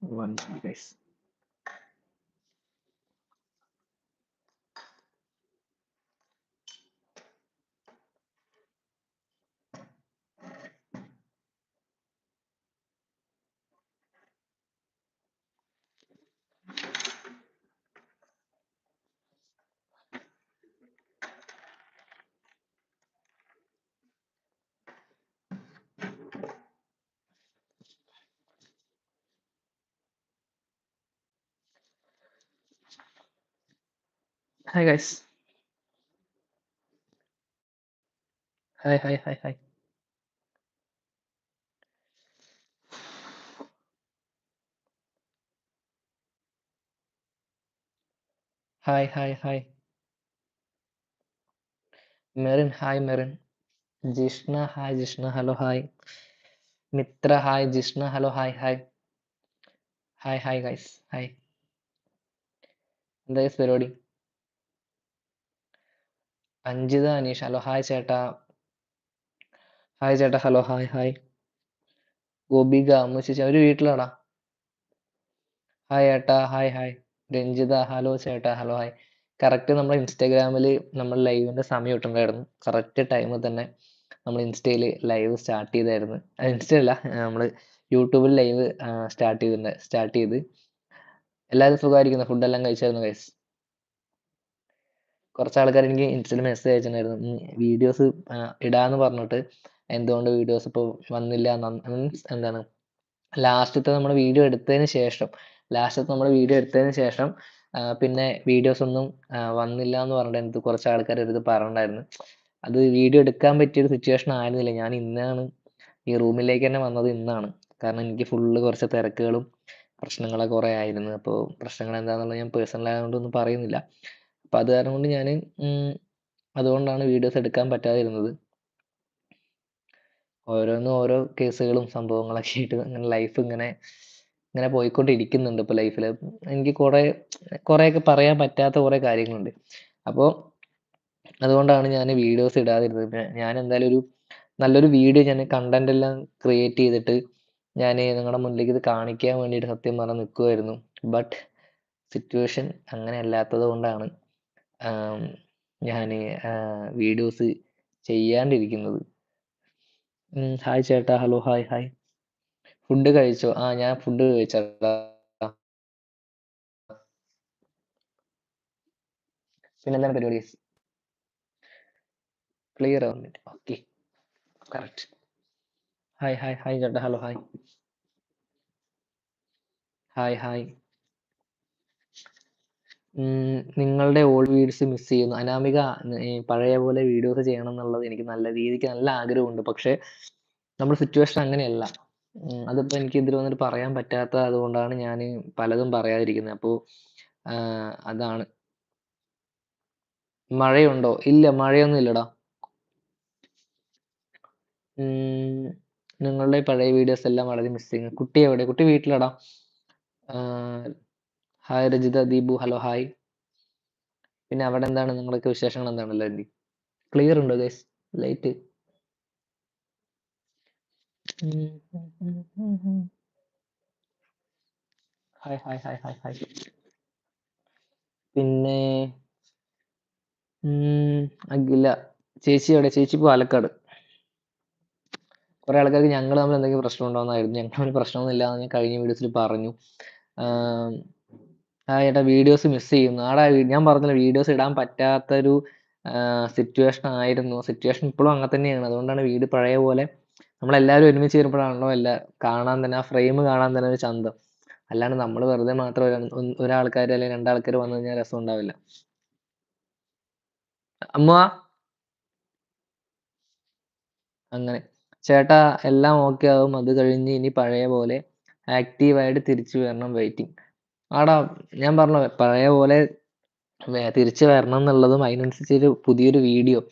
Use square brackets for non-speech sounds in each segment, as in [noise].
One second, guys. Hi, guys. Hi, hi, hi, hi. Hi, hi, hi. Merin, hi, Merin. Jishna, hi, Jishna, hello, hi. Mitra, hi, Jishna, hello, hi, hi. Hi, hi, guys. Hi. എന്താ guys പരിപാടി Anjitha Aneesh. Hello hi ചേട്ടാ. Hi ചേട്ടാ. Hello hi hi. Gopika അമ്മച്ചേച്ചി അവർ വീട്ടിലാടാ. Hi ഏട്ടാ hi hi. Ranjitha hello ചേട്ടാ hello hi. Correct നമ്മൾ ഇൻസ്റ്റാഗ്രാമിൽ നമ്മൾ ലൈവിന്റെ സമയം ഇട്ടിട്ടുണ്ടായിരുന്നു. കറക്റ്റ് ടൈമിൽ തന്നെ നമ്മൾ ഇൻസ്റ്റയിൽ ലൈവ് സ്റ്റാർട്ട് ചെയ്തായിരുന്നു. ഇൻസ്റ്റ അല്ല നമ്മൾ യൂട്യൂബിൽ ലൈവ് സ്റ്റാർട്ട് ചെയ്തിട്ടുണ്ട് സ്റ്റാർട്ട് ചെയ്ത്. എല്ലാവരും സുഖമായിരിക്കുന്നു? ഫുഡെല്ലാം കഴിച്ചായിരുന്നു ഗൈസ് കുറച്ച് ആൾക്കാർ എനിക്ക് ഇൻസ്റ്റയിൽ മെസ്സേജ് അയച്ചിട്ടുണ്ടായിരുന്നു. വീഡിയോസ് ഇടാന്ന് പറഞ്ഞിട്ട് എന്തുകൊണ്ട് വീഡിയോസ് ഇപ്പോൾ വന്നില്ല? മീൻസ് എന്താണ്? ലാസ്റ്റത്തെ നമ്മുടെ വീഡിയോ എടുത്തതിന് ശേഷം ലാസ്റ്റത്തെ നമ്മുടെ വീഡിയോ എടുത്തതിന് ശേഷം പിന്നെ വീഡിയോസ് ഒന്നും വന്നില്ല എന്ന് പറഞ്ഞിട്ട് എനിക്ക് കുറച്ച് ആൾക്കാർ ഇത് പറഞ്ഞിട്ടുണ്ടായിരുന്നു. അത് വീഡിയോ എടുക്കാൻ പറ്റിയൊരു സിറ്റുവേഷൻ ആയിരുന്നില്ല. ഞാൻ ഇന്നാണ് ഈ റൂമിലേക്ക് തന്നെ വന്നത് ഇന്നാണ്. കാരണം എനിക്ക് ഫുള്ള് കുറച്ച് തിരക്കുകളും പ്രശ്നങ്ങളൊക്കെ കുറേ ആയിരുന്നു. അപ്പോൾ പ്രശ്നങ്ങൾ എന്താണെന്നുള്ളത് ഞാൻ പേഴ്സണൽ ആയതുകൊണ്ടൊന്നും പറയുന്നില്ല. അപ്പോൾ അത് കാരണം കൊണ്ട് ഞാൻ അതുകൊണ്ടാണ് വീഡിയോസ് എടുക്കാൻ പറ്റാതിരുന്നത്. ഓരോന്നും ഓരോ കേസുകളും സംഭവങ്ങളൊക്കെ ആയിട്ട് ഇങ്ങനെ ലൈഫ് ഇങ്ങനെ ഇങ്ങനെ പോയിക്കൊണ്ടിരിക്കുന്നുണ്ട് ഇപ്പോൾ ലൈഫിൽ എനിക്ക് കുറേ കുറേയൊക്കെ പറയാൻ പറ്റാത്ത കുറേ കാര്യങ്ങളുണ്ട്. അപ്പോൾ അതുകൊണ്ടാണ് ഞാൻ വീഡിയോസ് ഇടാതിരുന്നത്. ഞാൻ എന്തായാലും ഒരു നല്ലൊരു വീഡിയോ ഞാൻ കണ്ടന്റ് എല്ലാം ക്രിയേറ്റ് ചെയ്തിട്ട് ഞാൻ നിങ്ങളുടെ മുന്നിലേക്ക് ഇത് കാണിക്കാൻ വേണ്ടിയിട്ട് സത്യം പറഞ്ഞാൽ നിൽക്കുമായിരുന്നു ബട്ട് സിറ്റുവേഷൻ അങ്ങനെ അല്ലാത്തത് കൊണ്ടാണ് ഞാൻ വീഡിയോസ് ചെയ്യാണ്ടിരിക്കുന്നത്. ഹായ് ചേട്ടാ ഹലോ ഹായ് ഹായ്. ഫുഡ് കഴിച്ചോ? ആ ഞാൻ ഫുഡ് കഴിച്ചേട്ടാ പിന്നെന്താണ് പരിപാടി? ക്ലിയർ ആവുന്നുണ്ട് okay. Correct. Hi hi hi ചേട്ടാ ഹലോ ഹായ്. Hi hi. നിങ്ങളുടെ ഓൾഡ് വീഡിയോസ് മിസ് ചെയ്യുന്നു. അനാമിക പഴയ പോലെ വീഡിയോസ് ചെയ്യണം എന്നുള്ളത് എനിക്ക് നല്ല രീതിക്ക് നല്ല ആഗ്രഹമുണ്ട്. പക്ഷേ നമ്മുടെ സിറ്റുവേഷൻ അങ്ങനെയല്ല. ഉം, അതിപ്പോ എനിക്ക് ഇതിൽ വന്നിട്ട് പറയാൻ പറ്റാത്ത അതുകൊണ്ടാണ് ഞാൻ പലതും പറയാതിരിക്കുന്നത്. അപ്പോൾ അതാണ്. മഴയുണ്ടോ? ഇല്ല മഴയൊന്നും ഇല്ലടാ. നിങ്ങളുടെ പഴയ വീഡിയോസ് എല്ലാം വളരെ മിസ്സിങ് കുട്ടി എവിടെ? കുട്ടി വീട്ടിലടാ? Hi Rajitha Deepu. Hello hi പിന്നെ അവിടെ എന്താണ്? നിങ്ങളൊക്കെ വിശേഷങ്ങൾ എന്താണല്ലോ എന്തി ക്ലിയർ ഉണ്ടോ guys light hi hi hi hi hi പിന്നെ അഖില. ചേച്ചി എവിടെ? ചേച്ചി പാലക്കാട്. കുറെ ആൾക്കാർക്ക് ഞങ്ങൾ തമ്മിൽ എന്തെങ്കിലും പ്രശ്നം ഉണ്ടോന്നായിരുന്നു. ഞങ്ങൾ തമ്മിൽ പ്രശ്നമൊന്നുമില്ല എന്ന് ഞാൻ കഴിഞ്ഞ വീഡിയോസിൽ പറഞ്ഞു. ആം, ഏട്ടാ വീഡിയോസ് മിസ് ചെയ്യുന്നു. ആടാ ഞാൻ പറഞ്ഞില്ല വീഡിയോസ് ഇടാൻ പറ്റാത്തൊരു സിറ്റുവേഷൻ ആയിരുന്നു. സിറ്റുവേഷൻ ഇപ്പോഴും അങ്ങനെ തന്നെയാണ്. അതുകൊണ്ടാണ് വീട് പഴയ പോലെ നമ്മളെല്ലാവരും ഒരുമിച്ച് വരുമ്പോഴാണല്ലോ എല്ലാ കാണാൻ തന്നെ ആ ഫ്രെയിം കാണാൻ തന്നെ ഒരു ചന്തം. അല്ലാണ്ട് നമ്മൾ വെറുതെ മാത്രം ഒരാ- ഒരാൾക്കാർ അല്ലെങ്കിൽ രണ്ടാൾക്കാർ വന്നു കഴിഞ്ഞാൽ രസം ഉണ്ടാവില്ല. അമ്മ. അങ്ങനെ. ചേട്ടാ എല്ലാം ഓക്കെ ആവും. അത് കഴിഞ്ഞ് ഇനി പഴയ പോലെ ആക്റ്റീവായിട്ട് തിരിച്ചു വരണം വെയിറ്റിംഗ് ആടാ ഞാൻ പറഞ്ഞ പഴയ പോലെ വേ- തിരിച്ചു വരണം എന്നുള്ളതും അതിനനുസരിച്ചൊരു പുതിയൊരു വീഡിയോ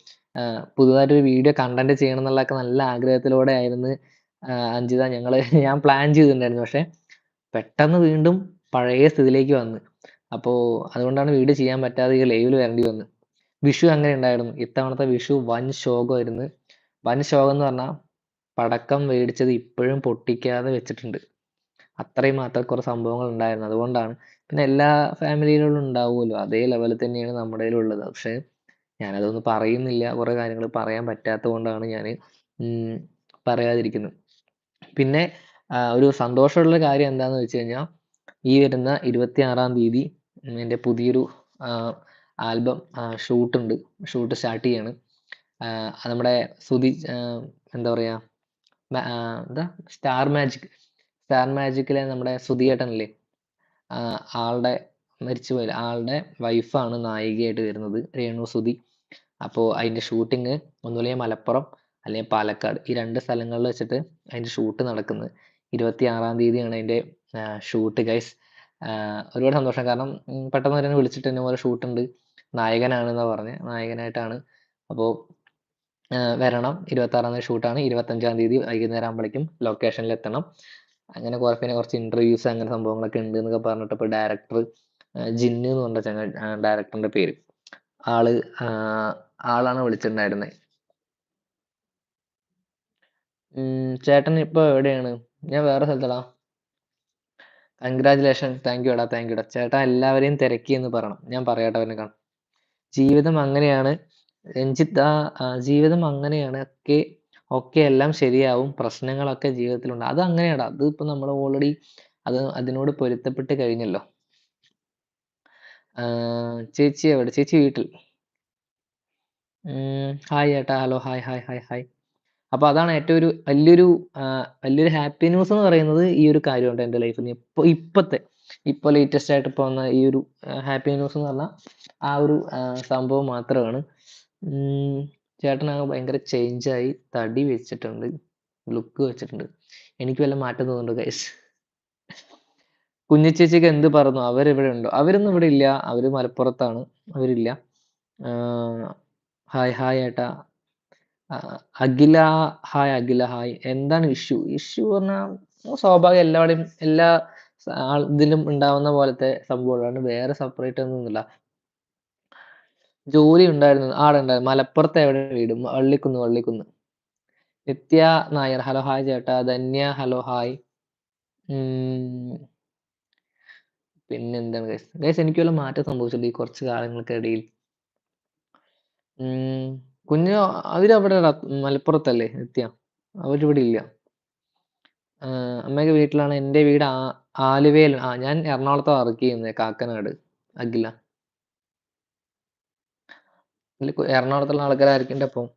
പുതുതായിട്ടൊരു വീഡിയോ കണ്ടന്റ് ചെയ്യണം എന്നുള്ളതൊക്കെ നല്ല ആഗ്രഹത്തിലൂടെ ആയിരുന്നു. ആ, അഞ്ജിത ഞങ്ങൾ [laughs] ഞാൻ പ്ലാൻ ചെയ്തിട്ടുണ്ടായിരുന്നു. പക്ഷെ പെട്ടെന്ന് വീണ്ടും പഴയ സ്ഥിതിയിലേക്ക് വന്ന്. അപ്പോൾ അതുകൊണ്ടാണ് വീഡിയോ ചെയ്യാൻ പറ്റാതെ ഈ ലൈവിൽ വരേണ്ടി വന്നു. വിഷു അങ്ങനെ ഉണ്ടായിരുന്നു. ഇത്തവണത്തെ വിഷു വൻ ശോകമായിരുന്നു. വൻ ശോകം എന്ന് പറഞ്ഞാൽ പടക്കം മേടിച്ചത് ഇപ്പോഴും പൊട്ടിക്കാതെ വെച്ചിട്ടുണ്ട്. അത്രയും മാത്രം കുറെ സംഭവങ്ങൾ ഉണ്ടായിരുന്നു. അതുകൊണ്ടാണ്. പിന്നെ എല്ലാ ഫാമിലിയിലും ഉണ്ടാവുമല്ലോ. അതേ ലെവലിൽ തന്നെയാണ് നമ്മുടെ ഉള്ളത്. പക്ഷേ ഞാനതൊന്നും പറയുന്നില്ല. കുറെ കാര്യങ്ങൾ പറയാൻ പറ്റാത്തത് കൊണ്ടാണ് ഞാൻ പറയാതിരിക്കുന്നത്. പിന്നെ ഒരു സന്തോഷമുള്ള കാര്യം എന്താന്ന് വെച്ച് കഴിഞ്ഞാ ഈ വരുന്ന 26-ാം തീയതി എന്റെ പുതിയൊരു ആൽബം ആഹ് ഷൂട്ട് സ്റ്റാർട്ട് ചെയ്യാണ്. നമ്മുടെ സുധി എന്താ പറയാ മ എന്താ സ്റ്റാർ മാജിക് സ്റ്റാർ മാജിക്കിലെ നമ്മുടെ സുധിയേട്ടനില്ലേ ആളുടെ പോയ ആളുടെ വൈഫാണ് നായികയായിട്ട് വരുന്നത് രേണു സുധി. അപ്പോ അതിന്റെ ഷൂട്ടിംഗ് ഒന്നുമില്ലെങ്കിൽ മലപ്പുറം അല്ലെങ്കിൽ പാലക്കാട് ഈ രണ്ട് സ്ഥലങ്ങളിൽ വെച്ചിട്ട് അതിന്റെ ഷൂട്ട് നടക്കുന്നത്. 26-ാം തീയതിയാണ് അതിന്റെ ആഹ് ഷൂട്ട് ഗൈസ്. ഒരുപാട് സന്തോഷം. കാരണം പെട്ടെന്ന് തന്നെ വിളിച്ചിട്ട് ഇന്നപോലെ ഷൂട്ട് ഉണ്ട്. നായകനാണെന്നാണ് പറഞ്ഞ് നായകനായിട്ടാണ്. അപ്പോ ആഹ് വരണം. 26-ാം തീയതി ഷൂട്ടാണ്. 25-ാം തീയതി വൈകുന്നേരം ആകുമ്പോഴേക്കും ലൊക്കേഷനിൽ എത്തണം. അങ്ങനെ കുറെ പിന്നെ കുറച്ച് ഇന്റർവ്യൂസ് അങ്ങനെ സംഭവങ്ങളൊക്കെ ഉണ്ട് എന്നൊക്കെ പറഞ്ഞിട്ട് ഇപ്പൊ ഡയറക്ടർ ജിന്ന് എന്ന് പറഞ്ഞ ചങ്ങ ഡയറക്ടറിന്റെ പേര്. ആൾ ആളാണ് വിളിച്ചിട്ടുണ്ടായിരുന്നത്. ചേട്ടൻ ഇപ്പൊ എവിടെയാണ്? ഞാൻ വേറെ സ്ഥലത്താടാ. കൺഗ്രാചുലേഷൻ താങ്ക് യു എടാ താങ്ക് യു എടാ. ചേട്ടാ എല്ലാവരെയും തിരക്കി എന്ന് പറയണം. ഞാൻ പറയാട്ടോ അവനെ കാണാം. ജീവിതം അങ്ങനെയാണ് രഞ്ജിത്ത് ജീവിതം അങ്ങനെയാണ്. ഒക്കെ ഒക്കെ എല്ലാം ശരിയാവും. പ്രശ്നങ്ങളൊക്കെ ജീവിതത്തിലുണ്ട്. അത് അങ്ങനെയാടാ. അത് ഇപ്പൊ നമ്മൾ ഓൾറെഡി അത് അതിനോട് പൊരുത്തപ്പെട്ട് കഴിഞ്ഞല്ലോ. ചേച്ചി എവിടെ? ചേച്ചി വീട്ടിൽ. ഹായ് ഏട്ടാ hello hi hi hi hi. അപ്പൊ അതാണ് ഏറ്റവും ഒരു വലിയൊരു വലിയൊരു ഹാപ്പി ന്യൂസ് എന്ന് പറയുന്നത് ഈ ഒരു കാര്യമുണ്ട് എന്റെ ലൈഫിൽ. ഇപ്പൊ ഇപ്പത്തെ ഇപ്പൊ ലേറ്റസ്റ്റ് ആയിട്ട് ഇപ്പൊ വന്ന ഈ ഒരു ഹാപ്പി ന്യൂസ് എന്ന് പറഞ്ഞാൽ ആ ഒരു സംഭവം മാത്രമാണ്. ചേട്ടനാകെ ഭയങ്കര ചേഞ്ച് ആയി. തടി വെച്ചിട്ടുണ്ട്. ലുക്ക് വെച്ചിട്ടുണ്ട്. എനിക്ക് വല്ല മാറ്റം തോന്നുന്നുണ്ട് ഗൈസ്? കുഞ്ഞിച്ചേച്ചിക്ക് എന്ത് പറഞ്ഞു? അവരിവിടെ ഉണ്ടോ? അവരൊന്നും ഇവിടെ ഇല്ല. അവർ മലപ്പുറത്താണ്. അവരില്ല. ഹായ് ഹായ് ഏട്ടാ. Akhila hi Akhila hi. എന്താണ് ഇഷ്യൂ? ഇഷ്യൂ പറഞ്ഞാൽ സ്വാഭാവികം എല്ലാവിടെയും എല്ലാ ഇതിലും ഉണ്ടാവുന്ന പോലത്തെ സംഭവമാണ്. വേറെ സെപ്പറേറ്റ് ഒന്നുമില്ല. ജോലി ഉണ്ടായിരുന്നു. ആടെ ഉണ്ടായിരുന്നു. മലപ്പുറത്ത് എവിടെ വീട്? വള്ളിക്കുന്ന് വള്ളിക്കുന്ന്. നിത്യ നായർ ഹലോ ഹായ് ചേട്ടാ. Dhanya hello hi. പിന്നെന്താണ് ഗൈസ്? ഗൈസ് എനിക്ക് വല്ല മാറ്റം സംഭവിച്ചുള്ളൂ ഈ കുറച്ച് കാലങ്ങൾക്കിടയിൽ? കുഞ്ഞു അവരവിടെടാ മലപ്പുറത്തല്ലേ നിത്യ. അവരിവിടെ ഇല്ല. അമ്മയൊക്കെ വീട്ടിലാണ്. എന്റെ വീട് ആ ആലുവയിൽ. ആ ഞാൻ എറണാകുളത്താ വർക്ക് ചെയ്യുന്നത്. കാക്കനാട്. അഖില. ഇതിൽ എറണാകുളത്തുള്ള ആൾക്കാരായിരിക്കും അപ്പം?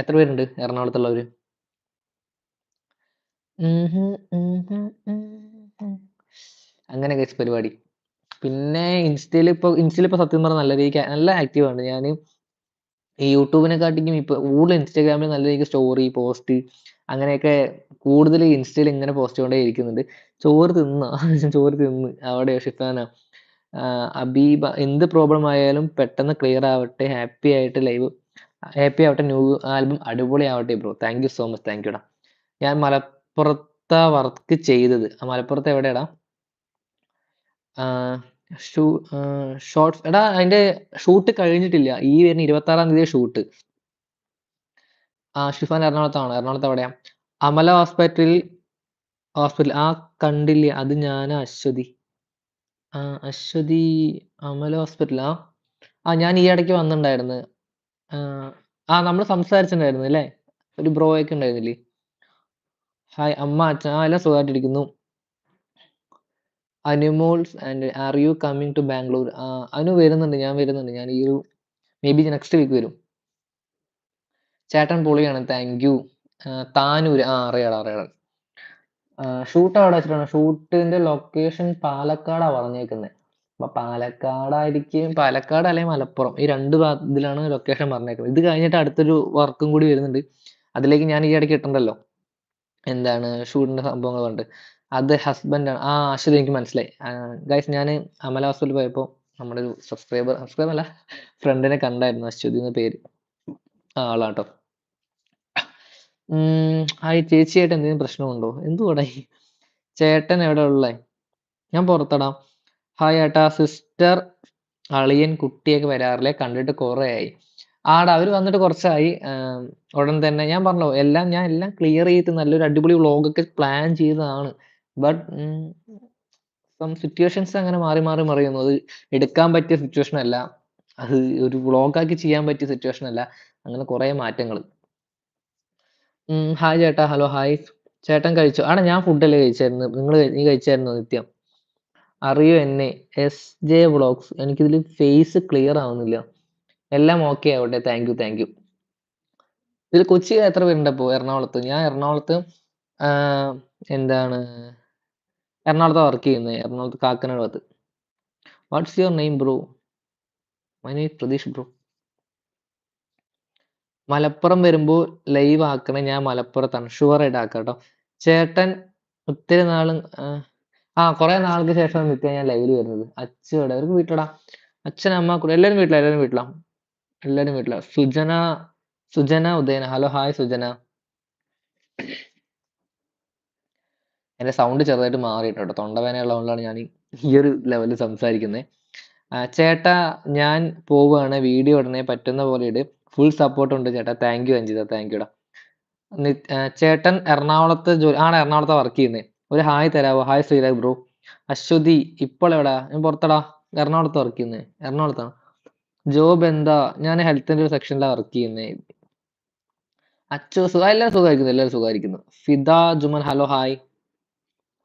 എത്ര പേരുണ്ട് എറണാകുളത്തുള്ളവര്? അങ്ങനെ കഴിച്ച പരിപാടി. പിന്നെ ഇൻസ്റ്റയിൽ ഇപ്പൊ ഇൻസ്റ്റയിൽ ഇപ്പൊ സത്യം പറഞ്ഞാൽ നല്ല രീതിക്ക് നല്ല ആക്റ്റീവ് ഞാൻ ഈ യൂട്യൂബിനെക്കാട്ടിക്കും ഇപ്പൊ കൂടുതൽ ഇൻസ്റ്റാഗ്രാമിൽ നല്ല രീതിക്ക് സ്റ്റോറി, പോസ്റ്റ് അങ്ങനെയൊക്കെ കൂടുതൽ ഇൻസ്റ്റയിൽ ഇങ്ങനെ പോസ്റ്റ് ചെയ്യേണ്ടേ ഇരിക്കുന്നുണ്ട്. ചോറ് തിന്നാ [laughs] ചോറ് തിന്ന്. അവിടെ ഷിഫാന? അബീബ എന്ത് പ്രോബ്ലം ആയാലും പെട്ടെന്ന് ക്ലിയർ ആവട്ടെ. ഹാപ്പി ആയിട്ട് ലൈവ് ഹാപ്പി ആവട്ടെ. ന്യൂ ആൽബം അടിപൊളി ആവട്ടെ bro. Thank you so much. Thank you ഡാ ഞാൻ മലപ്പുറത്താ വർക്ക് ചെയ്തത്. മലപ്പുറത്ത് എവിടെയാടാ? ഷൂ എടാ അതിന്റെ ഷൂട്ട് കഴിഞ്ഞിട്ടില്ല. ഈ വരുന്ന ഇരുപത്തി ആറാം തീയതി ഷൂട്ട്. ആ ഷിഫാൻ എറണാകുളത്താണ് എറണാകുളത്ത് എവിടെയാ? അമല ഹോസ്പിറ്റലിൽ ഹോസ്പിറ്റൽ ആ കണ്ടില്ല. അത് ഞാൻ അശ്വതി. ആഹ് അശ്വതി അമല ഹോസ്പിറ്റലാ? ആ ഞാൻ ഈ ഇടയ്ക്ക് വന്നിട്ടുണ്ടായിരുന്നു. ആ നമ്മൾ സംസാരിച്ചിട്ടുണ്ടായിരുന്നു അല്ലേ? ഒരു ബ്രോ ഒക്കെ ഉണ്ടായിരുന്നില്ലേ? ഹായ് അമ്മ അച്ഛൻ ആ എല്ലാം സുഖമായിട്ടിരിക്കുന്നു. അനുമോൾസ് and are you coming to Bangalore? ആ, അനു വരുന്നുണ്ട്. ഞാൻ വരുന്നുണ്ട്. ഞാൻ ഈ ഒരു മേ ബി നെക്സ്റ്റ് വീക്ക് വരും. ചേട്ടൻ പൊളിയാണ്. Thank you. താനൂര് ആ അറിയാടാ അറിയാടാ. ഷൂട്ട് അവിടെ വെച്ചിട്ടാണ്. ഷൂട്ടിന്റെ ലൊക്കേഷൻ പാലക്കാടാ പറഞ്ഞേക്കുന്നത്. അപ്പൊ പാലക്കാടായിരിക്കും പാലക്കാട് അല്ലെങ്കിൽ മലപ്പുറം ഈ രണ്ട് ഭാ- ഇതിലാണ് ലൊക്കേഷൻ പറഞ്ഞേക്കുന്നത്. ഇത് കഴിഞ്ഞിട്ട് അടുത്തൊരു വർക്കും കൂടി വരുന്നുണ്ട്. അതിലേക്ക് ഞാൻ ഈ ഇടയ്ക്ക് ഇട്ടിട്ടുണ്ടല്ലോ. എന്താണ് ഷൂട്ടിന്റെ പറഞ്ഞിട്ട് അത് ഹസ്ബൻഡ് ആണ്. ആ അശ്വതി എനിക്ക് മനസ്സിലായി. ഗൈസ് ഞാൻ അമല ഹോസ്പിറ്റലിൽ പോയപ്പോൾ നമ്മുടെ ഒരു സബ്സ്ക്രൈബർ സബ്സ്ക്രൈബർ അല്ല ഫ്രണ്ടിനെ കണ്ടായിരുന്നു അശ്വതി എന്ന പേര്. ആ ആളാട്ടോ. ഹായ് ചേച്ചിയായിട്ട് എന്തെങ്കിലും പ്രശ്നമുണ്ടോ? എന്തുവാടാ ഈ ചേട്ടൻ എവിടെ ഉള്ളേ? ഞാൻ പുറത്തടാം ഹായ് ഏട്ടാ സിസ്റ്റർ അളിയൻ കുട്ടിയൊക്കെ വരാറില്ലേ? കണ്ടിട്ട് കുറേ ആയി. ആടാ അവർ വന്നിട്ട് കുറച്ചായി. ഉടൻ തന്നെ ഞാൻ പറഞ്ഞോ എല്ലാം ഞാൻ എല്ലാം ക്ലിയർ ചെയ്ത് നല്ലൊരു അടിപൊളി വ്ലോഗൊക്കെ പ്ലാൻ ചെയ്തതാണ്. ബട്ട് സം സിറ്റുവേഷൻസ് അങ്ങനെ മാറി മാറി മറിയുന്നു അത് എടുക്കാൻ പറ്റിയ സിറ്റുവേഷൻ അല്ല അത് ഒരു വ്ളോഗാക്കി ചെയ്യാൻ പറ്റിയ സിറ്റുവേഷൻ അല്ല അങ്ങനെ കുറേ മാറ്റങ്ങൾ ഹായ് ചേട്ടാ. Hello hi. ചേട്ടൻ കഴിച്ചോ. ആടാ ഞാൻ ഫുഡല്ലേ കഴിച്ചായിരുന്നു നിങ്ങൾ നീ കഴിച്ചായിരുന്നോ നിത്യം? അറിയോ എന്നെ? എസ് ജെ വ്ളോഗ്സ് എനിക്കിതിൽ ഫേസ് ക്ലിയർ ആവുന്നില്ല. എല്ലാം ഓക്കെ ആവട്ടെ. താങ്ക് യു താങ്ക് യു ഇതിൽ കൊച്ചി എത്ര പേരുണ്ട് അപ്പോൾ എറണാകുളത്ത്. ഞാൻ എറണാകുളത്ത് ആഹ് എന്താണ് എറണാകുളത്ത് വർക്ക് ചെയ്യുന്നത് എറണാകുളത്ത് കാക്കനാട് ഭാഗത്ത്. What's your name bro my name Pratheesh bro Malappuram വരുമ്പോൾ ലൈവ് ആക്കണേ ഞാൻ മലപ്പുറത്താണ്. ഷുവർ ആയിട്ട് ആക്കാം ചേട്ടൻ ഒത്തിരി നാളും ആ കുറെ നാൾക്ക് ശേഷം നിൽക്കാൻ ഞാൻ ലൈവിൽ വരുന്നത്. അച്ഛൻ ഇവിടെ അവർക്ക് വീട്ടിലടാ അച്ഛൻ അമ്മ കൂടെ എല്ലാവരും വീട്ടിലാ എല്ലാരും വീട്ടിലാ. എല്ലാരും വീട്ടിലാ. Sujana Sujana ഉദയന. Hello hi Sujana. എന്റെ സൗണ്ട് ചെറുതായിട്ട് മാറിയിട്ടോ തൊണ്ടവേന ഉള്ളതുകൊണ്ടാണ് ഞാൻ ഈ ഒരു ലെവലിൽ സംസാരിക്കുന്നത് ചേട്ടാ ഞാൻ പോവുകയാണ് വീഡിയോ ഉടനെ പറ്റുന്ന പോലെ ഇട്. ഫുൾ സപ്പോർട്ട് ഉണ്ട് ചേട്ടാ. താങ്ക് യു അഞ്ജിത താങ്ക് യുടാ ചേട്ടൻ എറണാകുളത്ത് ജോലി ആണ് എറണാകുളത്ത് വർക്ക് ചെയ്യുന്നത് ഒരു ഹായ് തരാവോ? ഹായ് ശ്രീരാഗ് ബ്രോ അശ്വതി ഇപ്പോൾ എവിടാ? ഞാൻ പുറത്തടാ. എറണാകുളത്ത് വർക്ക് ചെയ്യുന്നത് എറണാകുളത്താണ് ജോബ് എന്താ? ഞാൻ ഹെൽത്തിന്റെ ഒരു സെക്ഷനിലാണ് വർക്ക് ചെയ്യുന്നത് അച്ചു സുഖം എല്ലാവരും സുഖമായിരിക്കുന്നു എല്ലാവരും സുഖമായിരിക്കുന്നു. Fida Juman hello hi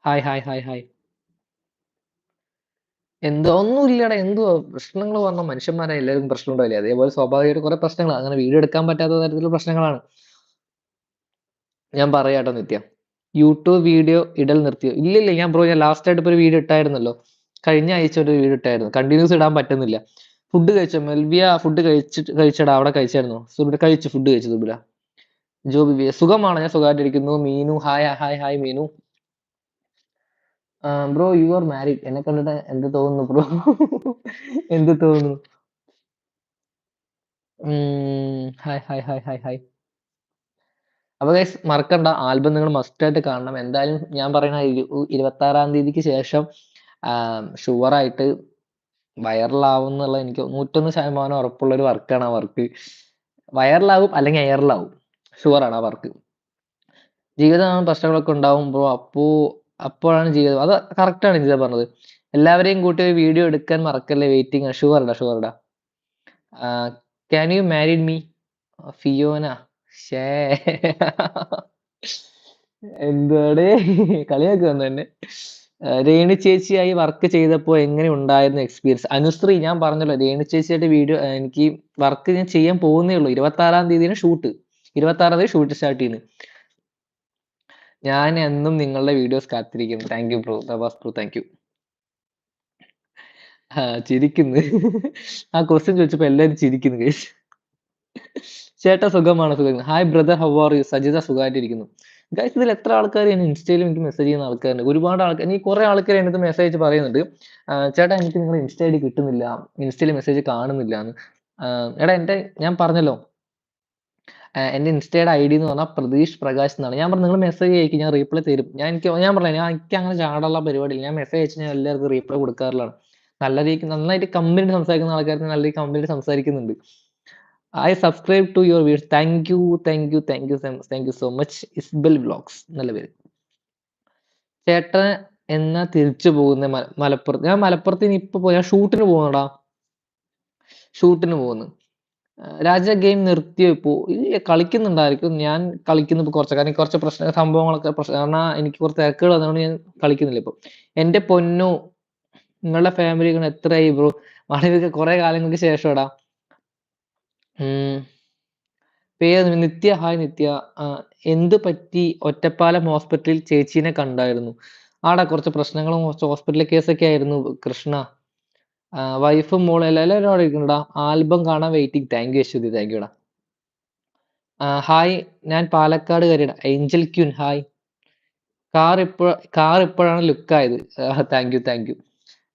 hi hi hi hi എന്തോ ഒന്നുമില്ലടാ. എന്തോ പ്രശ്നങ്ങൾ പറഞ്ഞ മനുഷ്യന്മാരെ എല്ലാവർക്കും പ്രശ്നം ഉണ്ടാവില്ലേ അതേപോലെ സ്വാഭാവികമായിട്ട് കുറെ പ്രശ്നങ്ങൾ അങ്ങനെ വീട് എടുക്കാൻ പറ്റാത്ത തരത്തിലുള്ള പ്രശ്നങ്ങളാണ്. ഞാൻ പറയാട്ടോ നിത്യ. യൂട്യൂബ് വീഡിയോ ഇടൽ നിർത്തിയോ? ഇല്ല ഇല്ല ഞാൻ ബ്രോ ഞാൻ ലാസ്റ്റ് ആയിട്ട് ഇപ്പോൾ ഒരു വീഡിയോ ഇട്ടായിരുന്നല്ലോ. കഴിഞ്ഞ ആഴ്ച ഒരു വീഡിയോ ഇട്ടായിരുന്നു. കണ്ടിന്യൂസ് ഇടാൻ പറ്റുന്നില്ല. ഫുഡ് കഴിച്ചോ? മെൽവിയ ഫുഡ് കഴിച്ചിട്ട് കഴിച്ചടാ അവിടെ കഴിച്ചായിരുന്നു? സുബില കഴിച്ചു ഫുഡ് കഴിച്ചു സുബില ജോബി സുഖമാണ്? ഞാൻ സുഖമായിട്ടിരിക്കുന്നു. Meenu hi hi hi Meenu. Bro you are married എന്നെ കണ്ടിട്ട് എന്ത് തോന്നുന്നു ബ്രോ എന്ത് തോന്നുന്നു? Hi hi hi hi hi അപ്പൊ ഗൈസ് മറക്കണ്ട. ആൽബം നിങ്ങൾ മസ്റ്റ് ആയിട്ട് കാണണം. എന്തായാലും ഞാൻ പറയുന്ന ഇരുപത്തി ആറാം തീയതിക്ക് ശേഷം ഷുവർ ആയിട്ട് വൈറലാവും എന്നുള്ള എനിക്ക് നൂറ്റൊന്ന് ശതമാനം ഉറപ്പുള്ള ഒരു വർക്കാണ് ആ വർക്ക് വൈറലാവും അല്ലെങ്കിൽ എയറിലാവും ഷുവറാണ് ആ വർക്ക് ജീവിതം പ്രശ്നങ്ങളൊക്കെ ഉണ്ടാവും ബ്രോ അപ്പോ അപ്പോഴാണ് ജീവിതം. അത് കറക്റ്റ് ആണ് ജിത പറഞ്ഞത്. എല്ലാവരെയും കൂട്ടി ഒരു വീഡിയോ എടുക്കാൻ മറക്കല്ലേ വെയിറ്റിംഗ് ഷുവർഡാ ഷുവർഡാ can you married me Fiona ഷേ എന്താണ് കളിയാക്കി വന്നു തന്നെ രേണു ചേച്ചിയായി വർക്ക് ചെയ്തപ്പോൾ എങ്ങനെ ഉണ്ടായിരുന്നു എക്സ്പീരിയൻസ് അനുശ്രീ ഞാൻ പറഞ്ഞല്ലോ രേണു ചേച്ചിയായിട്ട് വീഡിയോ എനിക്ക് വർക്ക് ഞാൻ ചെയ്യാൻ പോകുന്നേ ഉള്ളൂ. ഇരുപത്തി ആറാം തീയതിയാണ് ഷൂട്ട് ഇരുപത്തി ആറാം തീയതി ഷൂട്ട് സ്റ്റാർട്ട് ചെയ്യുന്നത്. ഞാൻ എന്നും നിങ്ങളുടെ വീഡിയോസ് കാത്തിരിക്കും താങ്ക് യു ബ്രോ ദബാസ് ബ്രോ താങ്ക് യു ചിരിക്കുന്നു. ആ ക്വസ്റ്റ്യൻ ചോദിച്ചപ്പോ എല്ലാരും ചിരിക്കുന്നു ഗൈസ് ചേട്ടാ സുഖമാണ്? സുഖം. Hi brother how are you Sajitha സുഖമായിട്ടിരിക്കുന്നു. ഗൈസ് ഇതിൽ എത്ര ആൾക്കാർ എന്നെ ഇൻസ്റ്റയിലും എനിക്ക് മെസ്സേജ് ചെയ്യുന്ന ആൾക്കാരുണ്ട്? ഒരുപാട് ആൾക്കാർ എനിക്ക് കുറെ ആൾക്കാർ എന്റെ മെസ്സേജ് പറയുന്നുണ്ട്. ചേട്ടാ എനിക്ക് നിങ്ങളുടെ ഇൻസ്റ്റ ഐ ഡി കിട്ടുന്നില്ല. ഇൻസ്റ്റയിൽ മെസ്സേജ് കാണുന്നില്ല എന്ന്. എടാ എന്റെ ഞാൻ പറഞ്ഞല്ലോ. ആ, എന്റെ ഇൻസ്റ്റയുടെ ഐ ഡി എന്ന് പറഞ്ഞാൽ പ്രതീഷ് പ്രകാശ് എന്നാണ്. ഞാൻ പറഞ്ഞു നിങ്ങൾ മെസ്സേജ് അയക്കും ഞാൻ റീപ്ലൈ തരും. ഞാൻ എനിക്ക് ഞാൻ പറഞ്ഞു ഞാൻ എനിക്ക് അങ്ങനെ ചാടുള്ള പരിപാടിയില്ല ഞാൻ മെസ്സേജ് അയച്ച് ഞാൻ എല്ലാവർക്കും റീപ്ലൈ കൊടുക്കാറുള്ളതാണ്. നല്ല രീതിക്ക് നന്നായിട്ട് കമ്പനി സംസാരിക്കുന്ന ആൾക്കാർക്ക് നല്ല രീതി കമ്പനി സംസാരിക്കുന്നുണ്ട്. I subscribe to your videos thank you thank you thank you thank you so much ഇസ്ബൽ vlogs നല്ല പേര്. ചേട്ടൻ എന്ന തിരിച്ചു പോകുന്ന? മലപ്പുറത്ത്. ഞാൻ മലപ്പുറത്ത് ഇനി ഇപ്പൊ പോയി. ഞാൻ ഷൂട്ടിന് പോകുന്നടാ. ഷൂട്ടിന് പോകുന്നു. രാജ ഗെയിം നിർത്തിയപ്പോ ഇല്ല കളിക്കുന്നുണ്ടായിരിക്കും. ഞാൻ കളിക്കുന്നു ഇപ്പൊ കുറച്ച്. കാരണം കുറച്ച് പ്രശ്ന സംഭവങ്ങളൊക്കെ പ്രശ്നം കാരണം എനിക്ക് കുറച്ച് തിരക്കുകൾ വന്നതുകൊണ്ട് ഞാൻ കളിക്കുന്നില്ല ഇപ്പൊ. എന്റെ പൊന്നു നിങ്ങളുടെ ഫാമിലി എത്രയായി ബ്രോ വളരെ കുറെ കാലങ്ങൾക്ക് ശേഷം ഇടാ പേര് നിത്യ ഹായ് നിത്യ. എന്ത് പറ്റി? ഒറ്റപ്പാലം ഹോസ്പിറ്റലിൽ ചേച്ചീനെ കണ്ടായിരുന്നു. ആടാ കുറച്ച് പ്രശ്നങ്ങളും കുറച്ച് ഹോസ്പിറ്റൽ കേസൊക്കെ ആയിരുന്നു കൃഷ്ണ. വൈഫും മോളും എല്ലാം എല്ലാവരും അവിടെ ഇരിക്കുന്നുടാ. ആൽബം കാണാൻ waiting thank you Aswathi thank യുടാ hi ഞാൻ പാലക്കാട് കയറിയടാ ഏഞ്ചൽ ക്യൂൻ ഹായ് കാർ ഇപ്പോ കാർ ഇപ്പോഴാണ് ലുക്ക് ആയത്. താങ്ക് യു താങ്ക് യു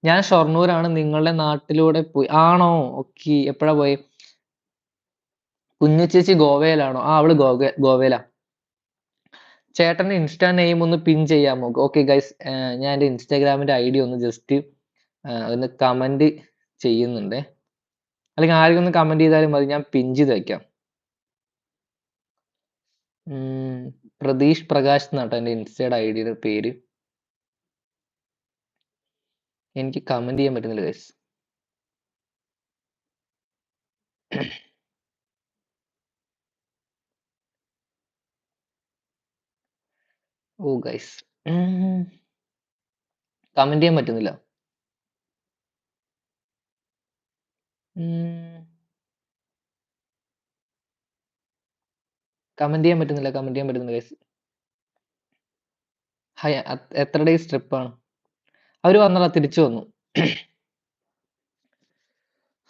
ഞാൻ ഷൊർണൂരാണ്. നിങ്ങളുടെ നാട്ടിലൂടെ പോയി. ആണോ? ഓക്കെ എപ്പോഴാ പോയി? കുഞ്ഞു ചേച്ചി ഗോവയിലാണോ? ആ അവൾ ഗോവ ഗോവയിലാ. ചേട്ടന്റെ ഇൻസ്റ്റാ നെയിം ഒന്ന് പിൻ ചെയ്യാമോ? ഓക്കെ ഗൈസ് ഞാൻ എന്റെ ഇൻസ്റ്റാഗ്രാമിന്റെ ഐ ഡി ഒന്ന് ജസ്റ്റ് ഒന്ന് കമന്റ് ചെയ്യുന്നുണ്ട്. അല്ലെങ്കിൽ ആരെങ്കിലും ഒന്ന് കമന്റ് ചെയ്താലും മതി ഞാൻ പിൻ ചെയ്ത് വെക്കാം. ഉം, പ്രതീഷ് പ്രകാശ് എന്നാട്ടോ എന്റെ ഇൻസ്റ്റയുടെ ഐ ഡിയുടെ പേര്. എനിക്ക് കമന്റ് ചെയ്യാൻ പറ്റുന്നില്ല ഗൈസ് ഓ ഗൈസ് കമന്റ് ചെയ്യാൻ പറ്റുന്നില്ല. കമന്റ് ചെയ്യാൻ പറ്റുന്നില്ല കമന്റ് ചെയ്യാൻ പറ്റുന്നില്ല ഗൈസ് ഹായ് എത്ര ഡേയ്സ് ആണ്? അവർ വന്നടാ തിരിച്ചു വന്നു.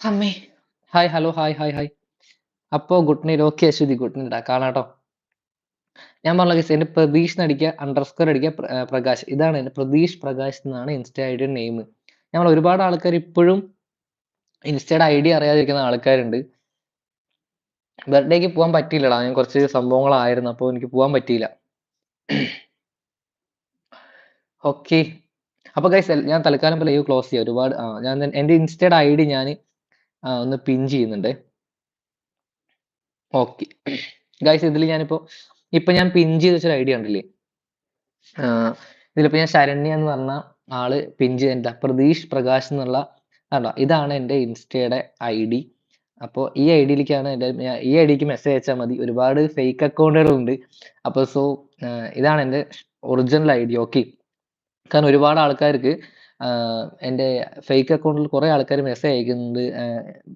അമ്മേ. Hi hello hi hi hi അപ്പോ good night okay Aswathi good night കാണാട്ടോ ഞാൻ പറഞ്ഞ കേസ് എന്റെ പ്രതീഷ് അടിക്കുക അണ്ടർസ്കോർ അടിക്കുക പ്രകാശ്. ഇതാണ് എന്റെ പ്രതീഷ് പ്രകാശ് എന്നാണ് ഇൻസ്റ്റ ഐഡിയുടെ ഡിയുടെ നെയിം ഞങ്ങൾ ഒരുപാട് ആൾക്കാർ ഇപ്പോഴും ഇൻസ്റ്റയുടെ ഐ ഡി അറിയാതിരിക്കുന്ന ആൾക്കാരുണ്ട്. ബർത്ത്ഡേക്ക് പോകാൻ പറ്റിയില്ലടാ. ഞാൻ കുറച്ച് സംഭവങ്ങളായിരുന്നു അപ്പോൾ എനിക്ക് പോകാൻ പറ്റിയില്ല. ഓക്കെ അപ്പോൾ ഗൈസ് ഞാൻ തൽക്കാലം ലൈവ് ക്ലോസ് ചെയ്യാം. ഒരുപാട് ഞാൻ എന്റെ ഇൻസ്റ്റയുടെ ഐ ഡി ഞാൻ ഒന്ന് പിൻ ചെയ്യുന്നുണ്ട്. ഓക്കെ ഗൈസ് ഇതിൽ ഞാനിപ്പോ ഇപ്പൊ ഞാൻ പിൻ ചെയ്ത് വെച്ചൊരു ഐ ഡി ഉണ്ടല്ലേ ഇതിലിപ്പോ ഞാൻ ശരണ്യ എന്ന് പറഞ്ഞ ആൾ പിൻ ചെയ്തിട്ടുണ്ട്. പ്രതീഷ് പ്രകാശ് എന്നുള്ള കണ്ടോ? ഇതാണ് എന്റെ ഇൻസ്റ്റയുടെ ഐ ഡി അപ്പോൾ ഈ ഐ ഡിയിലേക്കാണ് എന്റെ ഈ ഐ ഡിക്ക് മെസ്സേജ് അയച്ചാൽ മതി. ഒരുപാട് ഫേക്ക് അക്കൗണ്ടുകളുണ്ട് അപ്പോൾ സോ ഇതാണ് എന്റെ ഒറിജിനൽ ഐ ഡി ഓക്കെ കാരണം ഒരുപാട് ആൾക്കാർക്ക് എന്റെ ഫേക്ക് അക്കൗണ്ടിൽ കുറേ ആൾക്കാർ മെസ്സേജ് അയക്കുന്നുണ്ട്.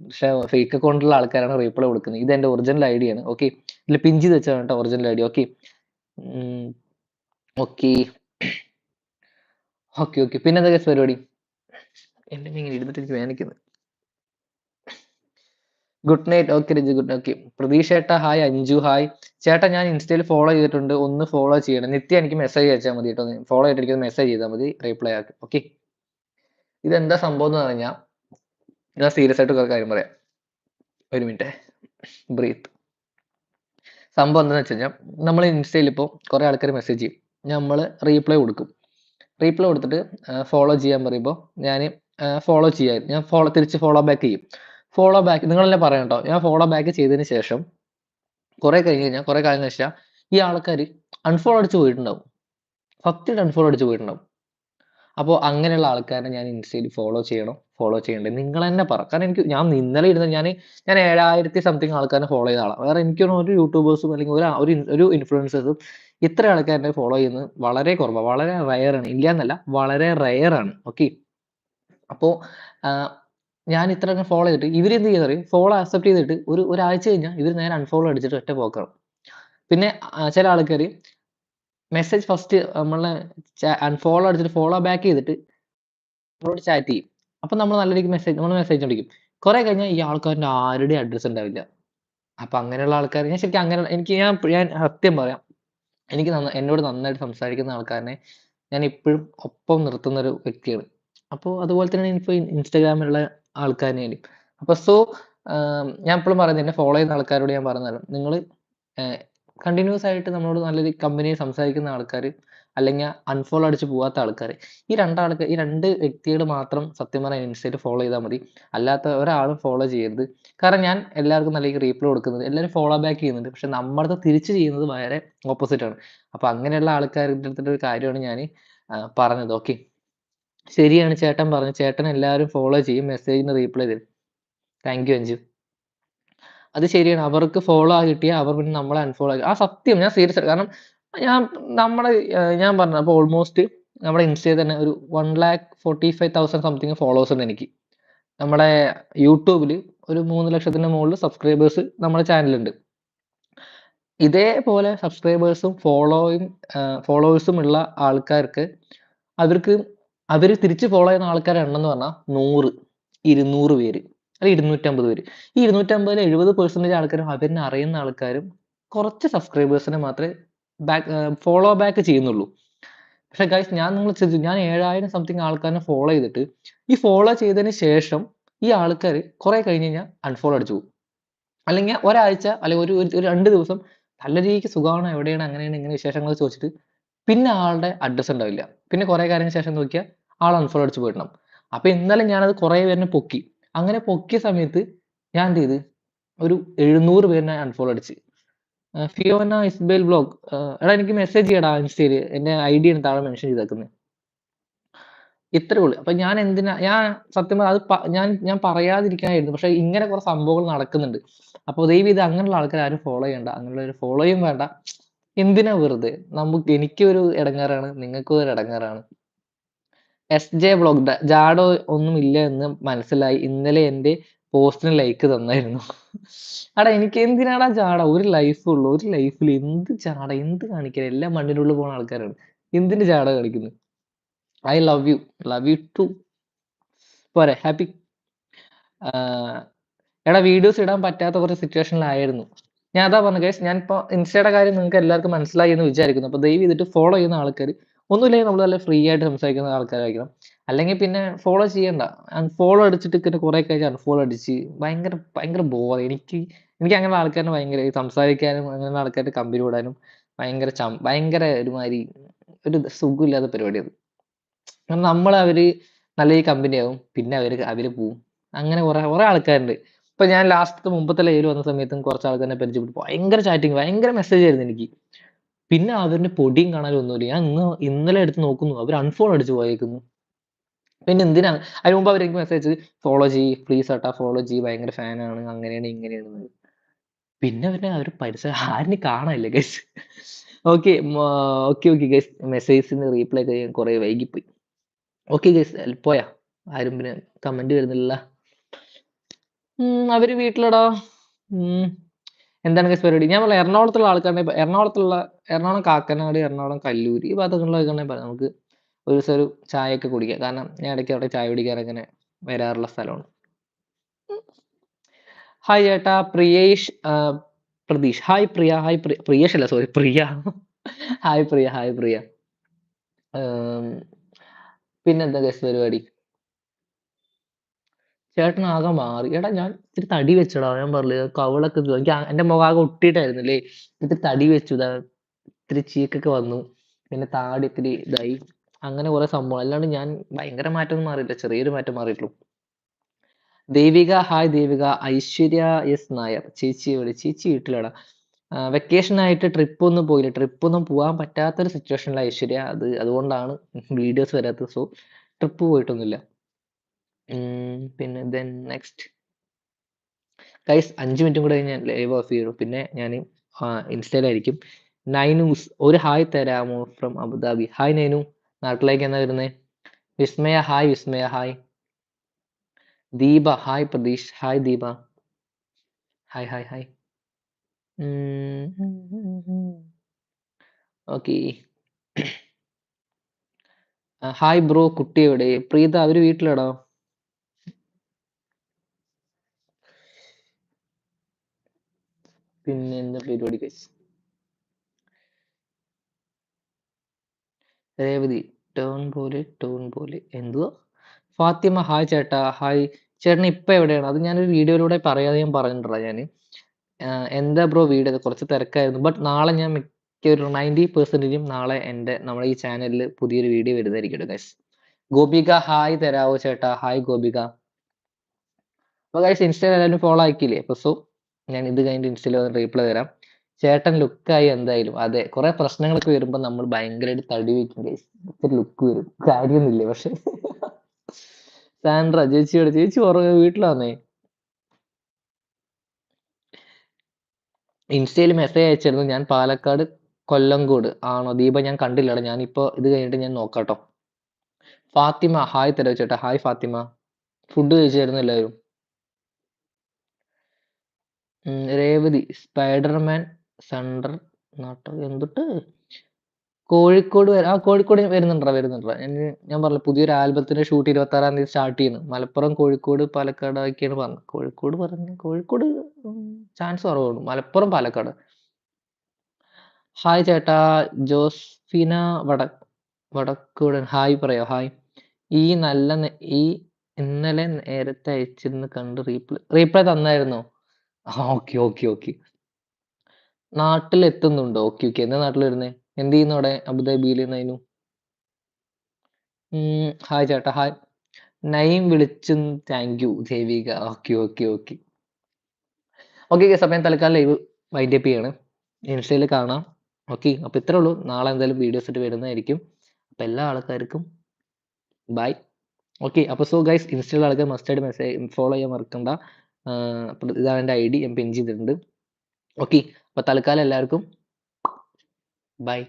പക്ഷെ ഫേക്ക് അക്കൗണ്ടിലുള്ള ആൾക്കാരാണ് റീപ്ലൈ കൊടുക്കുന്നത്. ഇത് എന്റെ ഒറിജിനൽ ഐ ആണ്. ഓക്കെ ഇതിൽ പിൻ ചെയ്ത് വെച്ചാണ് കേട്ടോ original I D okay okay okay okay പിന്നെന്തൊക്കെ പരിപാടി? എന്റെ ഇങ്ങനെ ഇരുന്നിട്ട് എനിക്ക് വേദനിക്കുന്നത് good night okay Reji good okay Pratheesh ചേട്ട ഹായ് അഞ്ജു ഹായ് ചേട്ടാ ഞാൻ ഇൻസ്റ്റയിൽ ഫോളോ ചെയ്തിട്ടുണ്ട്. ഒന്ന് ഫോളോ ചെയ്യണം. നിത്യ എനിക്ക് മെസ്സേജ് അയച്ചാൽ മതി കേട്ടോ. ഫോളോ ചെയ്തിട്ട് മെസ്സേജ് ചെയ്താൽ മതി. റിപ്ലൈ ആക്കി. ഓക്കെ ഇതെന്താ സംഭവം എന്ന് പറഞ്ഞാൽ ഞാൻ സീരിയസ് ആയിട്ട് കാര്യം പറയാം. ഒരു മിനിറ്റ് ബ്രീത്ത് സംഭവം എന്താണെന്ന് വെച്ച് കഴിഞ്ഞാൽ നമ്മൾ ഇൻസ്റ്റയിൽ ഇപ്പോൾ കുറേ ആൾക്കാർ മെസ്സേജ് ചെയ്യും. നമ്മൾ റീപ്ലൈ കൊടുക്കും. റീപ്ലൈ കൊടുത്തിട്ട് ഫോളോ ചെയ്യാൻ പറയുമ്പോൾ ഞാൻ ഫോളോ ചെയ്യാൻ. ഞാൻ ഫോളോ തിരിച്ച് ഫോളോ ബാക്ക് ചെയ്യും. ഫോളോ ബാക്ക് നിങ്ങളല്ലേ പറയാം കേട്ടോ ഞാൻ ഫോളോ ബാക്ക് ചെയ്തതിന് ശേഷം കുറെ കഴിഞ്ഞ് കഴിഞ്ഞാൽ കുറെ കാലം വെച്ചാൽ ഈ ആൾക്കാർ അൺഫോളോ അടിച്ച് പോയിട്ടുണ്ടാവും. ഫസ്റ്റ് അൺഫോളോ അടിച്ച് പോയിട്ടുണ്ടാവും. അപ്പോൾ അങ്ങനെയുള്ള ആൾക്കാരെ ഞാൻ ഇൻസ്റ്റയിൽ ഫോളോ ചെയ്യണം ഫോളോ ചെയ്യണ്ടേ. നിങ്ങൾ തന്നെ പറ. കാരണം എനിക്ക് ഞാൻ ഇന്നലെ ഇരുന്ന് ഞാൻ ഞാൻ ഏഴായിരത്തി സംതിങ് ആൾക്കാരെ ഫോളോ ചെയ്ത ആളാണ് വേറെ എനിക്കൊന്നും ഒരു യൂട്യൂബേഴ്സും അല്ലെങ്കിൽ ഒരു ഒരു ഇൻഫ്ലുവൻസേഴ്സും ഇത്ര ആൾക്കാരെ ഫോളോ ചെയ്യുന്നത് വളരെ കുറവാണ് വളരെ റയർ ആണ്. ഇല്ല എന്നല്ല വളരെ റയർ ആണ്. ഓക്കെ അപ്പോൾ ഞാൻ ഇത്ര ഫോളോ ചെയ്തിട്ട് ഇവരെന്ത് ചെയ്യുന്നത് ഫോളോ അക്സെപ്റ്റ് ചെയ്തിട്ട് ഒരു ഒരാഴ്ച കഴിഞ്ഞാൽ ഇവർ നേരെ അൺഫോളോ അടിച്ചിട്ട് ഒറ്റ പോക്കാണ് പിന്നെ ചില ആൾക്കാർ മെസ്സേജ് ഫസ്റ്റ് നമ്മളെ അൺഫോളോ അടിച്ചിട്ട് ഫോളോ ബാക്ക് ചെയ്തിട്ട് നമ്മളോട് ചാറ്റ് ചെയ്യും. അപ്പൊ നമ്മൾ നല്ല രീതിക്ക് മെസ്സേജ് നമ്മൾ മെസ്സേജ് അടിക്കും. കുറെ കഴിഞ്ഞാൽ ഈ ആൾക്കാരുടെ ആരുടെ അഡ്രസ്സ് ഉണ്ടാവില്ല. അപ്പൊ അങ്ങനെയുള്ള ആൾക്കാർ ഞാൻ ശരിക്കും അങ്ങനെ എനിക്ക് ഞാൻ ഞാൻ സത്യം പറയാം. എനിക്ക് എന്നോട് നന്നായിട്ട് സംസാരിക്കുന്ന ആൾക്കാരനെ ഞാൻ ഇപ്പോഴും ഒപ്പം നിർത്തുന്ന ഒരു വ്യക്തിയാണ്. അപ്പോൾ അതുപോലെ തന്നെ ഇനിയിപ്പോൾ ഇൻസ്റ്റാഗ്രാമിലുള്ള ആൾക്കാരെയും അപ്പോൾ സോ ഞാൻ എപ്പോഴും പറയുന്നത് എന്നെ ഫോളോ ചെയ്യുന്ന ആൾക്കാരോട് ഞാൻ പറഞ്ഞാൽ നിങ്ങൾ കണ്ടിന്യൂസ് ആയിട്ട് നമ്മളോട് നല്ലൊരു കമ്പനിയിൽ സംസാരിക്കുന്ന ആൾക്കാർ അല്ലെങ്കിൽ അൺഫോളോ അടിച്ച് പോവാത്ത ആൾക്കാർ ഈ രണ്ടാൾക്ക് ഈ രണ്ട് വ്യക്തികൾ മാത്രം സത്യം പറഞ്ഞാൽ ഇൻസ്റ്റയിൽ ഫോളോ ചെയ്താൽ മതി. അല്ലാത്ത ഒരാളും ഫോളോ ചെയ്യരുത്. കാരണം ഞാൻ എല്ലാവർക്കും നല്ല റീപ്ലൈ കൊടുക്കുന്നത് എല്ലാവരും ഫോളോ ബാക്ക് ചെയ്യുന്നുണ്ട്. പക്ഷെ നമ്മളത് തിരിച്ച് ചെയ്യുന്നത് വളരെ ഓപ്പോസിറ്റ് ആണ്. അപ്പോൾ അങ്ങനെയുള്ള ആൾക്കാരുടെ അടുത്തിട്ട് ഒരു കാര്യമാണ് ഞാൻ പറഞ്ഞത്. ഓക്കെ ശരിയാണ് ചേട്ടൻ പറഞ്ഞു ചേട്ടൻ എല്ലാവരും ഫോളോ ചെയ്യും. മെസ്സേജിന് റീപ്ലൈ തരും. Thank you Anju. അത് ശരിയാണ്. അവർക്ക് ഫോളോ ആ കിട്ടിയാൽ അവർ പിന്നെ നമ്മളെ അൺഫോളോ ആ സത്യം. ഞാൻ സീരിയസ് കാരണം ഞാൻ നമ്മുടെ ഞാൻ പറഞ്ഞു അപ്പോൾ ഓൾമോസ്റ്റ് നമ്മുടെ ഇൻസ്റ്റയിൽ തന്നെ ഒരു one lakh forty five thousand something followers ഉണ്ട് എനിക്ക്. നമ്മുടെ യൂട്യൂബിൽ ഒരു മൂന്ന് ലക്ഷത്തിന് മുകളിൽ സബ്സ്ക്രൈബേഴ്സ് നമ്മുടെ ചാനലുണ്ട് ഇതേപോലെ സബ്സ്ക്രൈബേഴ്സും ഫോളോയും ഫോളോവേഴ്സും ഉള്ള ആൾക്കാർക്ക് അവർക്ക് അവർ തിരിച്ച് ഫോളോ ചെയ്യുന്ന ആൾക്കാരുടെ എണ്ണം എന്ന് പറഞ്ഞാൽ നൂറ് ഇരുന്നൂറ് പേര് അല്ലെങ്കിൽ ഇരുന്നൂറ്റമ്പത് പേര്. ഈ ഇരുന്നൂറ്റമ്പതിൽ എഴുപത് പെർസെന്റേജ് ആൾക്കാരും അവരിനെ അറിയുന്ന ആൾക്കാരും കുറച്ച് സബ്സ്ക്രൈബേഴ്സിനെ മാത്രമേ ബാക്ക് ഫോളോ ബാക്ക് ചെയ്യുന്നുള്ളൂ. പക്ഷെ ഗൈസ് ഞാൻ നിങ്ങൾ ചിന്തിച്ചു ഞാൻ ഏഴായിരം സംതിങ് ആൾക്കാരെ ഫോളോ ചെയ്തിട്ട് ഈ ഫോളോ ചെയ്തതിന് ശേഷം ഈ ആൾക്കാർ കുറെ കഴിഞ്ഞ് കഴിഞ്ഞാൽ അൺഫോളോ അടിച്ചു പോകും. അല്ലെങ്കിൽ ഒരാഴ്ച അല്ലെങ്കിൽ ഒരു ഒരു രണ്ട് ദിവസം നല്ല രീതിക്ക് സുഖമാണ്? എവിടെയാണ്? അങ്ങനെയാണ് ഇങ്ങനെ വിശേഷങ്ങൾ ചോദിച്ചിട്ട് പിന്നെ ആളുടെ അഡ്രസ്സ് ഉണ്ടാവില്ല. പിന്നെ കുറെ കാര്യങ്ങൾ ശേഷം നോക്കിയാൽ ആൾ അൺഫോളോ അടിച്ച് പോയിടണം അപ്പൊ ഇന്നലെ ഞാനത് കുറെ പേരിനെ പൊക്കി അങ്ങനെ പൊക്കിയ സമയത്ത് ഞാൻ എന്ത് ചെയ്ത് ഒരു എഴുന്നൂറ് പേരിനെ അൺഫോളോ അടിച്ച് ഫിയോന ഇസ്ബേൽ ബ്ലോഗ് എടാ എനിക്ക് മെസ്സേജ് ചെയ്യടാ ഇൻസ്റ്റയിൽ എന്റെ ഐ ഡി ആണ് താഴെ മെൻഷൻ ചെയ്തേക്കുന്നത് ഇത്രേ ഉള്ളൂ. അപ്പൊ ഞാൻ എന്തിനാ ഞാൻ സത്യം പറഞ്ഞാൽ അത് ഞാൻ ഞാൻ പറയാതിരിക്കാനായിരുന്നു. പക്ഷെ ഇങ്ങനെ കുറെ സംഭവങ്ങൾ നടക്കുന്നുണ്ട്. അപ്പൊ ഇത് അങ്ങനെയുള്ള ആൾക്കാരെ ആരും ഫോളോ ചെയ്യണ്ട. അങ്ങനെയുള്ളവരെ ഫോളോയും വേണ്ട. എന്തിനാ വെറുതെ? നമുക്ക് എനിക്കൊരു ഇടങ്ങാറാണ് നിങ്ങൾക്കും ഒരു എടങ്ങേറാണ്. എസ്‌ജെ ജെ ബ്ലോഗ് ജാഡോ ഒന്നും ഇല്ല എന്ന് മനസ്സിലായി. ഇന്നലെ എന്റെ പോസ്റ്റിന് ലൈക്ക് തന്നായിരുന്നു. എടാ എനിക്ക് എന്തിനാടാ ജാഡ? ഒരു ലൈഫ് ഉള്ളൂ. ഒരു ലൈഫിൽ എന്ത് ചാട എന്ത് കാണിക്കാൻ എല്ലാം മണ്ണിനുള്ളിൽ പോണ ആൾക്കാരാണ്. എന്തിന്റെ ചാട കാണിക്കുന്നു I love you. Love you too. പോരെ ഹാപ്പി? എടാ വീഡിയോസ് ഇടാൻ പറ്റാത്ത കുറച്ച് സിറ്റുവേഷനിലായിരുന്നു. ഞാൻ അതാ പറഞ്ഞത് ഗയ്സ് ഞാനിപ്പോ ഇൻസ്റ്റയുടെ കാര്യം നിങ്ങൾക്ക് എല്ലാവർക്കും മനസ്സിലായി എന്ന് വിചാരിക്കുന്നു. അപ്പൊ ദയവ് ചെയ്തിട്ട് ഫോളോ ചെയ്യുന്ന ആൾക്കാര് ഒന്നുമില്ലെങ്കിൽ നമ്മൾ നല്ല ഫ്രീ ആയിട്ട് സംസാരിക്കുന്ന ആൾക്കാരായിരിക്കണം. അല്ലെങ്കിൽ പിന്നെ ഫോളോ ചെയ്യണ്ട. ഫോളോ അടിച്ചിട്ട് പിന്നെ കുറെ കഴിഞ്ഞ് അൺഫോളോ അടിച്ച് ഭയങ്കര ഭയങ്കര ബോർ. എനിക്ക് എനിക്ക് അങ്ങനെ ആൾക്കാരെ ഭയങ്കര സംസാരിക്കാനും അങ്ങനെ ആൾക്കാരുടെ കമ്പനി വിടാനും ഭയങ്കര ചം ഭയങ്കര ഒരുമാതിരി ഒരു സുഖമില്ലാത്ത പരിപാടിയത് കാരണം നമ്മൾ അവർ നല്ല ഈ കമ്പനിയാവും. പിന്നെ അവർ അവർ പോവും. അങ്ങനെ കുറെ കുറെ ആൾക്കാരുണ്ട്. ഇപ്പൊ ഞാൻ ലാസ്റ്റ് മുമ്പത്തെ ലൈവിൽ വന്ന സമയത്തും കുറച്ച് ആൾക്കാരെ പരിചയപ്പെട്ടു. ഭയങ്കര ചാറ്റിങ് ഭയങ്കര മെസ്സേജ് ആയിരുന്നു എനിക്ക്. പിന്നെ അവരുടെ പൊടിയും കാണാനും ഒന്നുമില്ല. ഞാൻ ഇന്ന് ഇന്നലെ എടുത്ത് നോക്കുന്നു. അവർ അൺഫോളോ അടിച്ച് പോയേക്കുന്നു. പിന്നെ എന്തിനാ? അതിന് മുമ്പ് അവരെനിക്ക് മെസ്സേജ് ഫോളോ ചെയ്യ്. പ്ലീസ് ഏട്ടാ ഫോളോ ചെയ്യ്. ഭയങ്കര ഫാനാണ്. അങ്ങനെയാണ് ഇങ്ങനെയാണ്. പിന്നെ പിന്നെ അവർ പരിസരം ആരും കാണാനില്ല guys. Okay okay okay guys മെസ്സേജസിന് reply ഒക്കെ ഞാൻ കുറെ വൈകിപ്പോയി. ഓക്കെ ഗയ്സ് പോയാ? ആരും പിന്നെ കമന്റ് വരുന്നില്ല അവർ വീട്ടിലെടാ. എന്താണ് ഗയ്സ് പരിപാടി? ഞാൻ പറഞ്ഞില്ലേ എറണാകുളത്തുള്ള ആൾക്കാരെ എറണാകുളത്തുള്ള എറണാകുളം കാക്കനാട്, എറണാകുളം കല്ലൂർ ഈ ഭാഗത്തുള്ളവർക്കാണെങ്കിൽ പറയാം നമുക്ക് ഒരു ദിവസം ഒരു ചായയൊക്കെ കുടിക്കാം. കാരണം ഞാൻ ഇടയ്ക്ക് അവിടെ ചായ കുടിക്കാൻ അങ്ങനെ വരാറുള്ള സ്ഥലമാണ്. ഹായ് ചേട്ടാ പ്രിയേഷ് പ്രതീഷ്. ഹായ് പ്രിയ. ഹായ് പ്രിയ. പ്രിയേഷ് അല്ല sorry Priya. Hi Priya. Hi Priya. പിന്നെന്താ ഗയ്സ് പരിപാടി? ചേട്ടൻ ആകെ മാറി. എടാ ഞാൻ ഇത്തിരി തടി വെച്ചടാ ഞാൻ പറഞ്ഞില്ലേ കവിളൊക്കെ എനിക്ക് എന്റെ മുഖം ആകെ ഒട്ടിയിട്ടായിരുന്നില്ലേ. ഇത്തിരി തടി വെച്ചു. ദാ ഇത്തിരി ചീക്കൊക്കെ വന്നു. പിന്നെ താടി ഇത്തിരി ഇതായി. അങ്ങനെ കുറെ സംഭവം. അല്ലാണ്ട് ഞാൻ ഭയങ്കര മാറ്റമൊന്നും മാറിയില്ല. ചെറിയൊരു മാറ്റം മാറിയിട്ടുള്ളൂ. ദേവിക ഹായ് ദേവിക. ഐശ്വര്യ എസ് നായർ. ചേച്ചി വിളി. ചേച്ചി വീട്ടിലടാ വെക്കേഷൻ ആയിട്ട് ട്രിപ്പ് ഒന്നും പോയില്ല. ട്രിപ്പ് ഒന്നും പോകാൻ പറ്റാത്ത ഒരു സിറ്റുവേഷനിലാണ് ഐശ്വര്യ. അത് അതുകൊണ്ടാണ് വീഡിയോസ് വരാത്തത്. സോ ട്രിപ്പ് പോയിട്ടൊന്നുമില്ല. ഉം പിന്നെ ദെൻ നെക്സ്റ്റ്. ഗയ്സ് 5 മിനിറ്റും കൂടെ കഴിഞ്ഞ് ഞാൻ ലൈവ് ഓഫ് ചെയ്യും. പിന്നെ ഞാൻ ആഹ് ഇൻസ്റ്റയിലായിരിക്കും. നൈനൂസ് ഒരു ഹായ് തരാമോ ഫ്രം അബുദാബി. ഹായ് നൈനു. നാട്ടിലേക്ക് എന്നാ വരുന്നേ? Vismaya hi Vismaya hi. Deepa hi Pratheesh. Hi Deepa. Hi hi hi. Okay. Hi bro കുട്ടി എവിടെ? പ്രീത അവർ വീട്ടിലെടാ. പിന്നെ എന്താ പരിപാടി? രേവതി ടേൺ പോലെ ടോൺ പോലെ എന്തുവാ? ഫാത്തിമ ഹായ് ചേട്ടാ. ഹായ്. ചേട്ടൻ ഇപ്പൊ എവിടെയാണ്? അത് ഞാനൊരു വീഡിയോയിലൂടെ പറയാതെ ഞാൻ പറഞ്ഞിട്ടുണ്ടെടാ ഞാൻ എന്താ ബ്രോ വീഡിയോ കുറച്ച് തിരക്കായിരുന്നു. ബട്ട് നാളെ ഞാൻ മിക്ക ഒരു 90% നാളെ എന്റെ നമ്മുടെ ഈ ചാനലിൽ പുതിയൊരു വീഡിയോ വരുന്നതായിരിക്കും ഗൈസ് ഗോപിക ഹായ് തരാവോ ചേട്ടാ? ഹായ് ഗോപിക. അപ്പൊ ഗൈസ് എല്ലാവരും ഫോളോ ആക്കിയില്ലേ? അപ്പൊ സോ ഞാൻ ഇത് കഴിഞ്ഞിട്ട് ഇൻസ്റ്റയിൽ വന്ന് റീപ്ലൈ തരാം. ചേട്ടൻ ലുക്കായി എന്തായാലും. അതെ കുറെ പ്രശ്നങ്ങളൊക്കെ വരുമ്പോൾ നമ്മൾ ഭയങ്കരമായിട്ട് തടി. ഇത്തിരി ലുക്ക് വരും. കാര്യമൊന്നുമില്ല പക്ഷെ. സാൻഡ്ര ചേച്ചി എവിടെ? ചേച്ചി ഉറങ്ങ വീട്ടിലാന്നേ. ഇൻസ്റ്റയിൽ മെസ്സേജ് അയച്ചിരുന്നു. ഞാൻ പാലക്കാട് കൊല്ലംകോട് ആണോ? ദീപ ഞാൻ കണ്ടില്ലടാ. ഞാനിപ്പോ ഇത് കഴിഞ്ഞിട്ട് ഞാൻ നോക്കാട്ടോ. ഫാത്തിമ ഹായ് തരാം ചേട്ടാ? ഹായ് ഫാത്തിമ. ഫുഡ് കഴിച്ചായിരുന്നു എല്ലാവരും? രേവതി സ്പൈഡർമാൻ സണ്ടർ നാട്ടർ എന്തുട്ട്? കോഴിക്കോട് വരാ ആ കോഴിക്കോട് വരുന്നുണ്ടോ വരുന്നുണ്ടോ ഞാൻ പറഞ്ഞില്ലേ പുതിയൊരു ആൽബത്തിന്റെ ഷൂട്ട് ഇരുപത്തി ആറാം തീയതി സ്റ്റാർട്ട് ചെയ്യുന്നു. മലപ്പുറം, കോഴിക്കോട്, പാലക്കാട് ഒക്കെയാണ് പറഞ്ഞത്. കോഴിക്കോട് പറഞ്ഞു കോഴിക്കോട് ചാൻസ് കുറവാണ്. മലപ്പുറം, പാലക്കാട്. ഹായ് ചേട്ടാ ജോസ്ഫിന വട വടക്കൂടൻ ഹായ് പറയോ ഹായ്. ഈ നല്ല ഈ ഇന്നലെ നേരത്തെ അയച്ചിരുന്നു കണ്ട് reply reply തന്നായിരുന്നോ? Okay okay okay. നാട്ടിൽ എത്തുന്നുണ്ടോ? Okay okay. എന്നാ നാട്ടിൽ വരുന്നേ? എന്ത് ചെയ്യുന്നു അവിടെ അബുദാബിയിൽ നൈനു? ഹായ് ചേട്ടാ ഹായ്. നൈം വിളിച്ചും thank you Devika. Okay okay okay. Okay guys അപ്പൊ ഞാൻ തൽക്കാലം ലൈവ് വൈൻഡ് അപ്പ് ചെയ്യാണ്. ഇൻസ്റ്റയിൽ കാണാം. ഓക്കെ. അപ്പൊ ഇത്രേ ഉള്ളൂ. നാളെ എന്തായാലും വീഡിയോസ് ആയിട്ട് വരുന്നതായിരിക്കും. അപ്പൊ എല്ലാ ആൾക്കാർക്കും ബൈ ഓക്കെ അപ്പോൾ സോ ഗൈസ് ഇൻസ്റ്റയിലുള്ള ആൾക്കാർ മസ്റ്റായിട്ട് മെസ്സേജ് ഫോളോ ചെയ്യാൻ മറക്കണ്ട ഇതാണ് എന്റെ ഐ ഡി ഞാൻ പിൻ ചെയ്തിട്ടുണ്ട്. ഓക്കെ അപ്പോൾ തൽക്കാലം എല്ലാവർക്കും ബൈ.